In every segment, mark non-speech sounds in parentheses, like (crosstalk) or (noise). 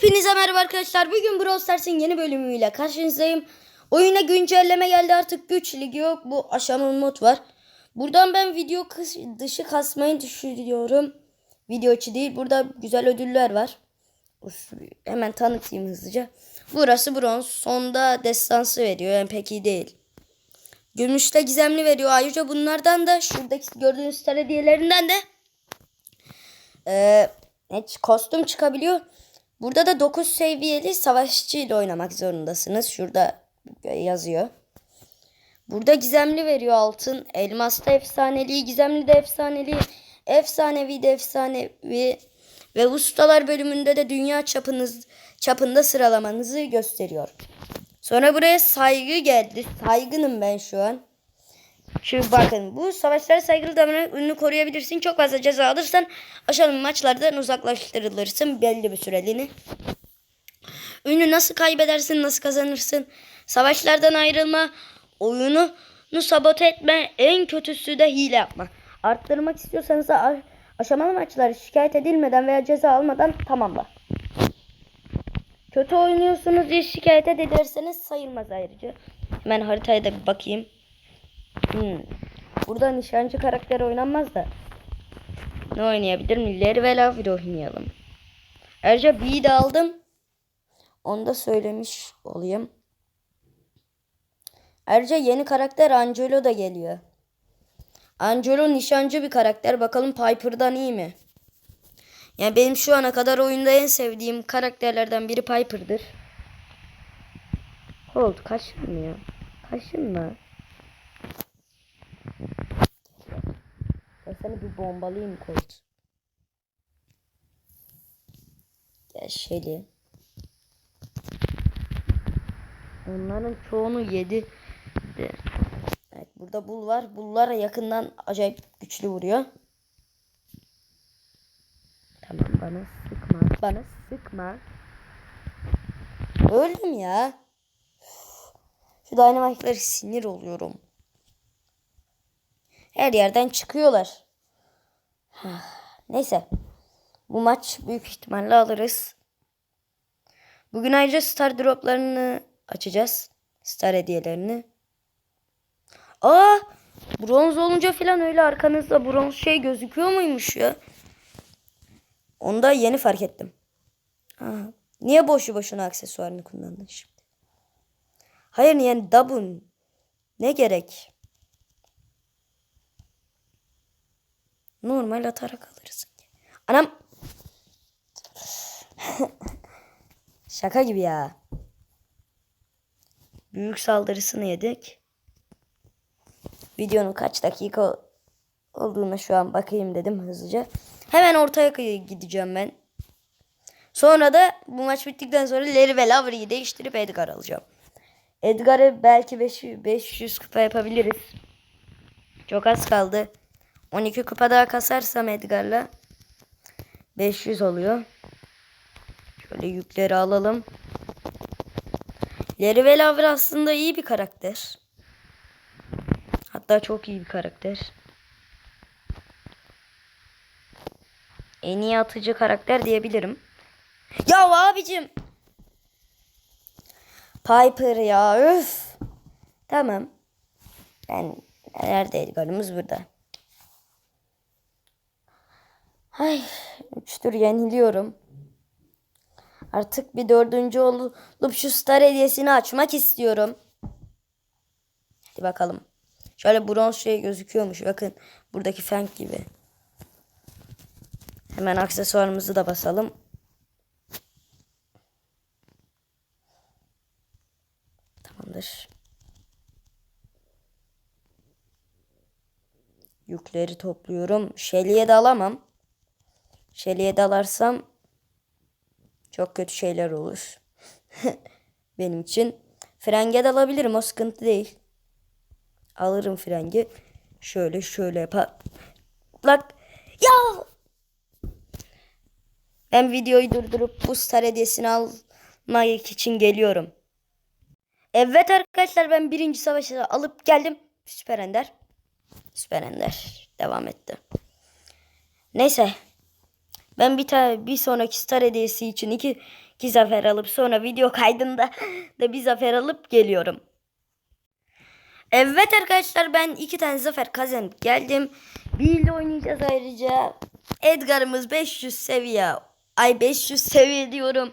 Hepinize merhaba arkadaşlar. Bugün Brawl Stars'ın yeni bölümüyle karşınızdayım. Oyuna güncelleme geldi artık güç ligi yok. Bu aşamalı mod var. Buradan ben video dışı kasmayı düşünüyorum. Video içi değil. Burada güzel ödüller var. Uf, Hemen tanıtayım hızlıca. Burası bronz. Sonda destansı veriyor. Yani pek iyi değil. Gümüşte gizemli veriyor. Ayrıca bunlardan da şuradaki gördüğünüz star hediyelerinden de ee, kostüm çıkabiliyor. Burada da 9 seviyeli savaşçı ile oynamak zorundasınız. Şurada yazıyor. Burada gizemli veriyor altın. Elmas da efsaneli, gizemli de efsaneli, efsanevi de efsanevi ve ustalar bölümünde de dünya çapınız çapında sıralamanızı gösteriyor. Sonra buraya saygı geldi. Saygınım ben şu an. Şimdi bakın bu savaşlara saygılı davranarak ünlü koruyabilirsin. Çok fazla ceza alırsan aşağıdaki maçlardan uzaklaştırılırsın belli bir süreliğine. Ünlü nasıl kaybedersin, nasıl kazanırsın? Savaşlardan ayrılma, oyunu sabote etme, en kötüsü de hile yapma. Arttırmak istiyorsanız da aşamalı maçları şikayet edilmeden veya ceza almadan tamamla. Kötü oynuyorsunuz diye şikayet edilirseniz sayılmaz ayrıca. Hemen haritaya da bir bakayım. Hmm. Burada nişancı karakteri oynanmaz da. Ne oynayabilirim? Leri ve Lavri oynayalım. Ayrıca B'yi de aldım. Onu da söylemiş olayım. Ayrıca yeni karakter Angelo da geliyor. Angelo nişancı bir karakter. Bakalım Piper'dan iyi mi? Yani benim şu ana kadar oyunda en sevdiğim karakterlerden biri Piper'dır. Hold kaçınma ya. Kaçınma. Ben seni bir bombalayayım Colt. Gel Shelly. Onların çoğunu yedi. Evet burada bul var. Bullar yakından acayip güçlü vuruyor. Tamam bana sıkma. Bana sıkma. Öldüm ya. Şu dynamite'ları sinir oluyorum. Her yerden çıkıyorlar. Neyse. Bu maç büyük ihtimalle alırız. Bugün ayrıca star droplarını açacağız. Star hediyelerini. Aa! Bronz olunca falan öyle arkanızda bronz şey gözüküyor muymuş ya? Onu da yeni fark ettim. Aa, niye boşu boşuna aksesuarını kullandın şimdi? Hayır yani double. Ne gerek? Normal atarak alırsın. Anam. (laughs) Şaka gibi ya. Büyük saldırısını yedik. Videonun kaç dakika olduğuna şu an bakayım dedim hızlıca. Hemen ortaya gideceğim ben. Sonra da bu maç bittikten sonra Larry ve Lavery'i değiştirip Edgar alacağım. Edgar'ı belki 500, 500 kupa yapabiliriz. Çok az kaldı. 12 kupa daha kasarsam Edgar'la 500 oluyor. Şöyle yükleri alalım. Larry ve aslında iyi bir karakter. Hatta çok iyi bir karakter. En iyi atıcı karakter diyebilirim. Ya abicim. Piper ya üf. Tamam. Ben nerede Edgar'ımız burada. Ay, üç tur yeniliyorum. Artık bir dördüncü olup şu star hediyesini açmak istiyorum. Hadi bakalım. Şöyle bronz şey gözüküyormuş. Bakın buradaki fenk gibi. Hemen aksesuarımızı da basalım. Tamamdır. Yükleri topluyorum. Şeliye de alamam. Şeliye de alarsam çok kötü şeyler olur. (laughs) Benim için. Frenge de alabilirim. O sıkıntı değil. Alırım frengi. Şöyle şöyle yapar. Bak. Ya. Ben videoyu durdurup bu star hediyesini almak için geliyorum. Evet arkadaşlar ben birinci savaşı alıp geldim. Süper Ender. Süper Ender. Devam etti. Neyse. Ben bir tane bir sonraki star hediyesi için iki, iki zafer alıp sonra video kaydında (laughs) da bir zafer alıp geliyorum. Evet arkadaşlar ben iki tane zafer kazanıp geldim. Bir ile oynayacağız ayrıca. Edgar'ımız 500 seviye. Ay 500 seviye diyorum.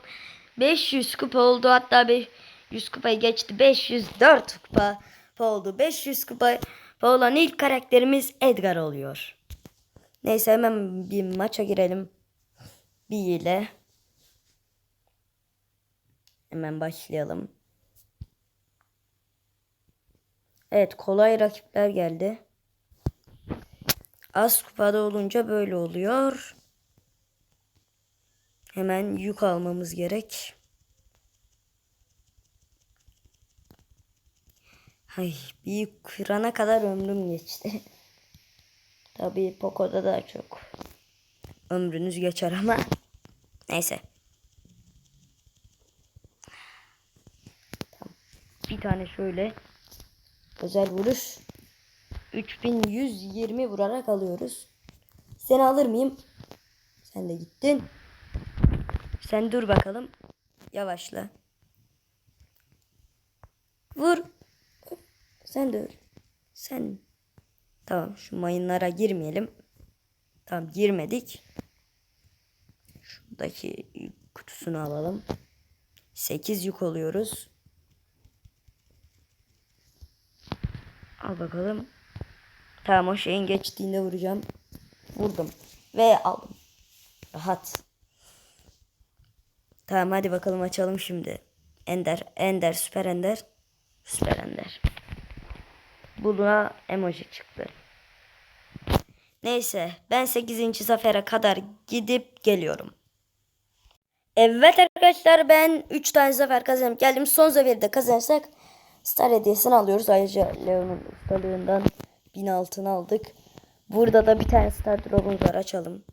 500 kupa oldu hatta 500 kupayı geçti. 504 kupa oldu. 500 kupa olan ilk karakterimiz Edgar oluyor. Neyse hemen bir maça girelim. Bir ile. Hemen başlayalım. Evet kolay rakipler geldi. Az kupada olunca böyle oluyor. Hemen yük almamız gerek. Ay bir kırana kadar ömrüm geçti. (laughs) Tabii Poco'da daha çok ömrünüz geçer ama neyse. Bir tane şöyle özel vuruş 3120 vurarak alıyoruz. Seni alır mıyım? Sen de gittin. Sen dur bakalım. Yavaşla. Vur. Sen de öl. Sen. Tamam şu mayınlara girmeyelim. Tamam girmedik. Yük kutusunu alalım. 8 yük oluyoruz. Al bakalım. Tamam o şeyin geçtiğinde vuracağım. Vurdum. Ve aldım. Rahat. Tamam hadi bakalım açalım şimdi. Ender, Ender, Süper Ender. Süper Ender. Buna emoji çıktı. Neyse ben 8. zafere kadar gidip geliyorum. Evet arkadaşlar ben 3 tane zafer kazanıp geldim. Son zaferi de kazanırsak Star hediyesini alıyoruz. Ayrıca Leon'un ustalığından 1000 altın aldık. Burada da bir tane Star Drop'umuz var açalım.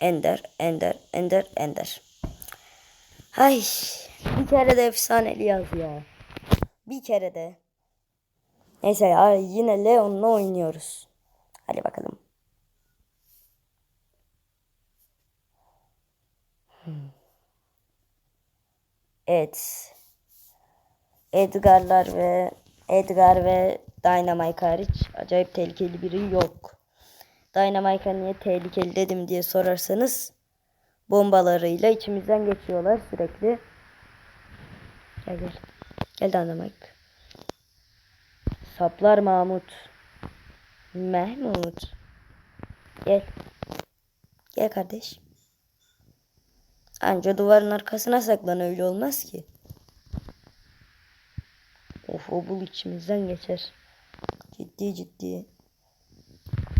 Ender, Ender, Ender, Ender. Ay bir kere de efsaneli yaz ya. Bir kere de. Neyse ya yine Leon'la oynuyoruz. Hadi bakalım. Hmm. Evet. Edgar'lar ve Edgar ve Dynamite hariç acayip tehlikeli biri yok. Dynamite'a niye tehlikeli dedim diye sorarsanız bombalarıyla içimizden geçiyorlar sürekli. Gel gel. Gel Dynamite. Saplar Mahmut. Mehmut. Gel. Gel kardeş. Anca duvarın arkasına saklan öyle olmaz ki. Of o bul içimizden geçer. Ciddi ciddi.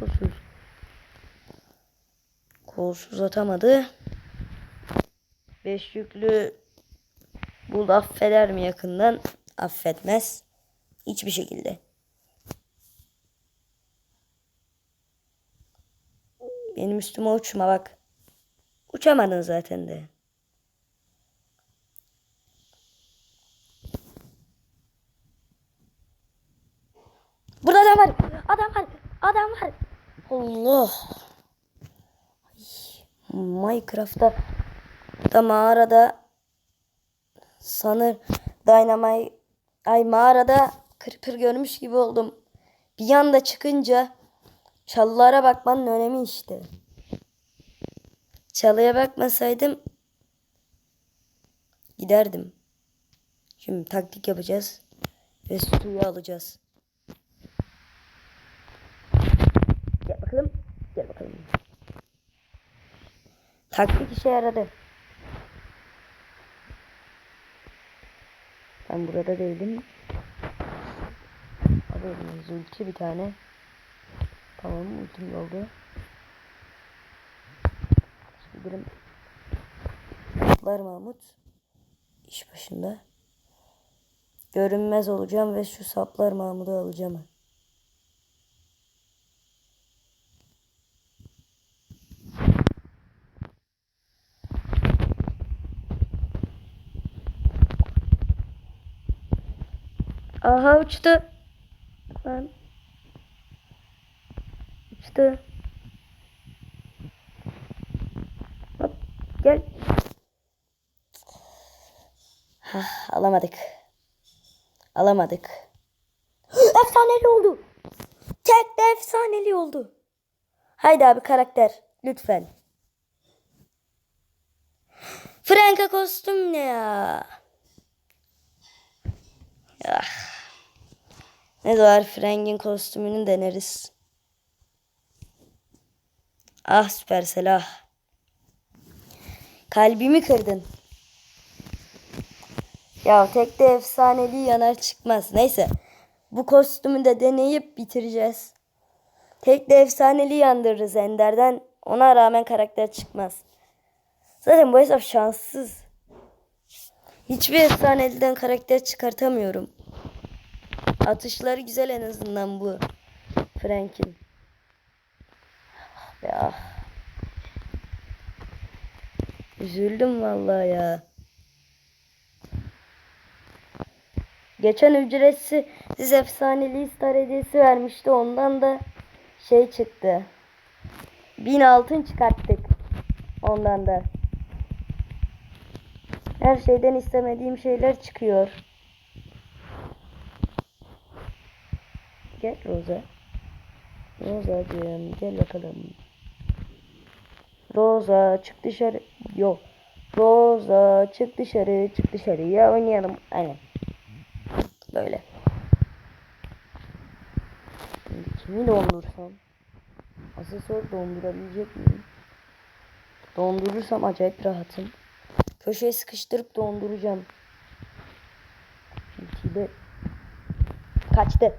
Kolsuz. Kolsuz atamadı. Beş yüklü bul affeder mi yakından? Affetmez. Hiçbir şekilde. Benim üstüme uçma bak. Uçamadın zaten de. Burada adam var. Adam var. Adam var. Allah. Minecraft'ta da mağarada sanır Dynamite ay mağarada kırpır görmüş gibi oldum. Bir anda çıkınca çalılara bakmanın önemi işte. Çalıya bakmasaydım giderdim. Şimdi taktik yapacağız ve suyu alacağız. Gel bakalım. Gel bakalım. Taktik işe yaradı. Ben burada değilim. Alıyorum ulti bir tane. Tamam ultim oldu. Gidelim. Saplar Mahmut. İş başında. Görünmez olacağım ve şu saplar Mahmut'u alacağım. Aha uçtu. Lan. Uçtu. Gel. Hah, alamadık. Alamadık. (gasps) efsaneli oldu. Tek de efsaneli oldu. Haydi abi karakter lütfen. Franka kostüm ne ya? Ah. Ne var Frank'in kostümünü deneriz. Ah Supercell ah. Kalbimi kırdın. Ya tek de efsaneli yanar çıkmaz. Neyse. Bu kostümü de deneyip bitireceğiz. Tek de efsaneli yandırırız Ender'den. Ona rağmen karakter çıkmaz. Zaten bu hesap şanssız. Hiçbir efsaneliden karakter çıkartamıyorum. Atışları güzel en azından bu. Frank'in. Ah be ah. Üzüldüm vallahi ya. Geçen ücretsiz siz efsaneli star hediyesi vermişti. Ondan da şey çıktı. Bin altın çıkarttık. Ondan da. Her şeyden istemediğim şeyler çıkıyor. Gel Roza. Rozacığım gel bakalım. Roza çık dışarı. Yok. Roza çık dışarı çık dışarı ya oynayalım. Aynen. Böyle. Şimdi kimi dondursam? Asesör dondurabilecek miyim? Dondurursam acayip rahatım. Köşeye sıkıştırıp donduracağım. Şimdi kaçtı.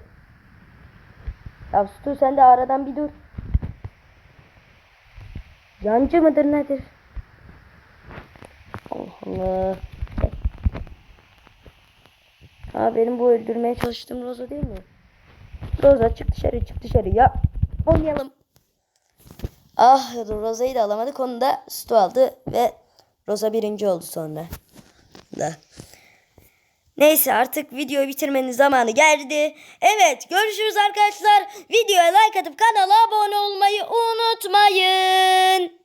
Ya Stu sen de aradan bir dur. Yancı mıdır nedir? Ha benim bu öldürmeye çalıştığım Rosa değil mi? Rosa çık dışarı çık dışarı ya. Oynayalım. Ah Rosa'yı da alamadık. Onu da Stu aldı ve Rosa birinci oldu sonra. Da. Neyse artık videoyu bitirmenin zamanı geldi. Evet görüşürüz arkadaşlar. Videoya like atıp kanala abone olmayı unutmayın.